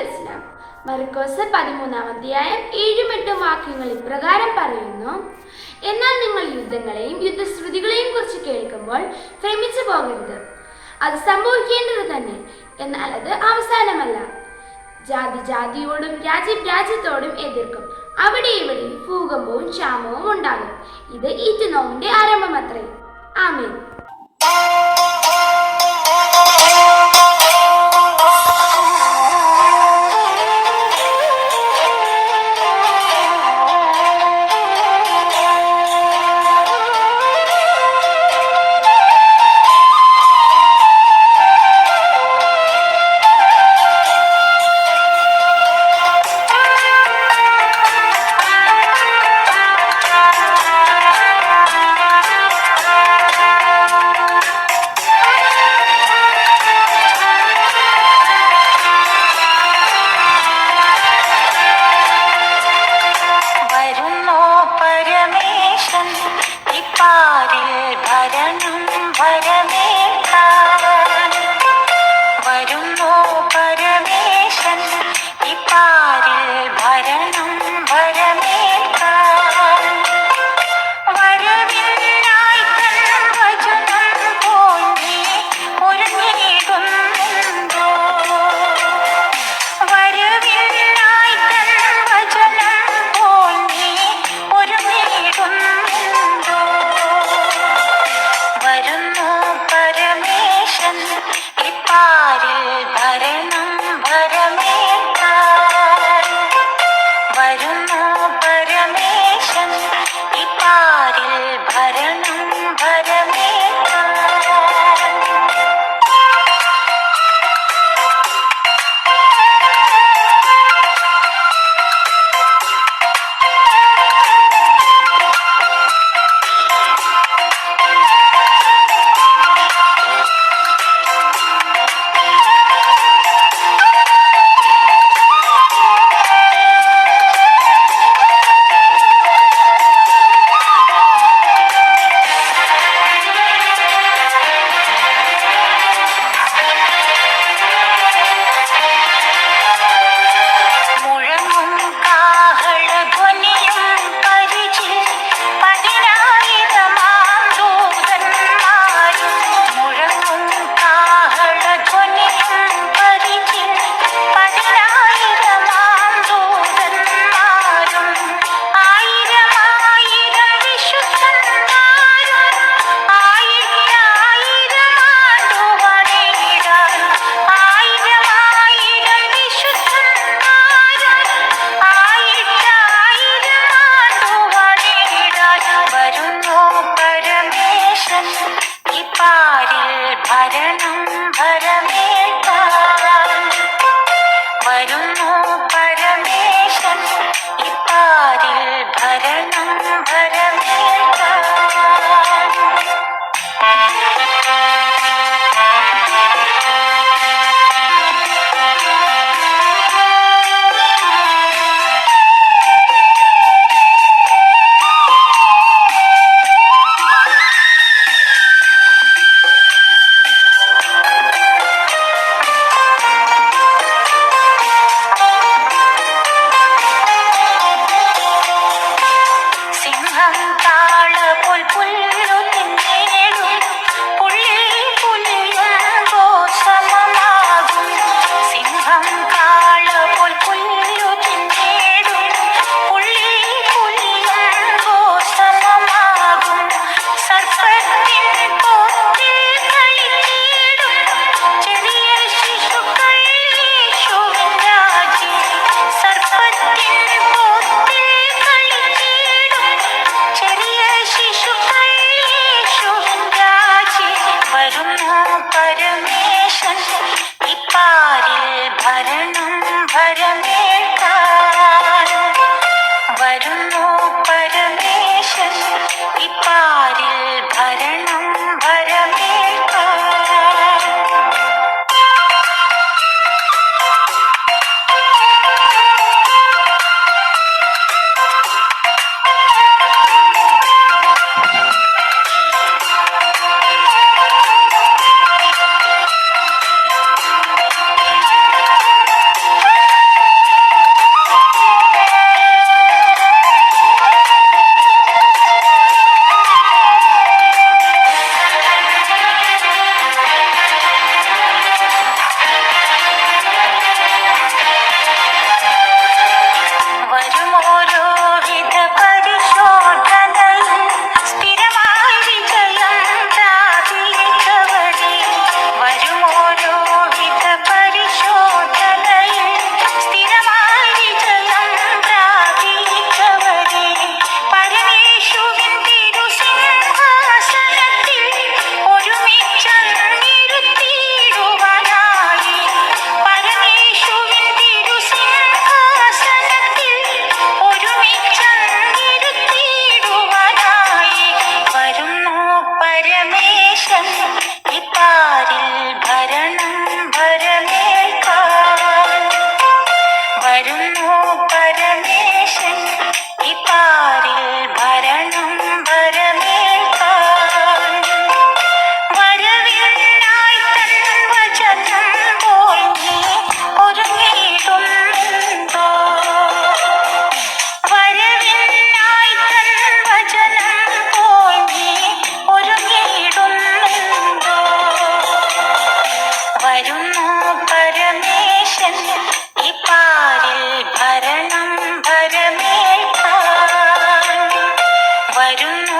വസ്ലാം മർക്കോസ് പതിമൂന്നാം അധ്യായം ഏഴും എട്ടും വാക്യങ്ങൾ ഇപ്രകാരം പറയുന്നു. എന്നാൽ നിങ്ങൾ യുദ്ധങ്ങളെയും യുദ്ധശ്രുതികളെയും കുറിച്ച് കേൾക്കുമ്പോൾ ഭ്രമിച്ചു പോകരുത്. അത് സംഭവിക്കേണ്ടത് തന്നെ എന്നാൽ അത് അവസാനമല്ല. ജാതി ജാതിയോടും രാജ്യം രാജ്യത്തോടും എതിർക്കും. അവിടെ ഇവിടെ ഭൂകമ്പവും ക്ഷാമവും ഉണ്ടാകും. ഇത് ഈറ്റുനോവിന്റെ ആരംഭമത്രേ. ആമേൻ. What a hiding I don't know.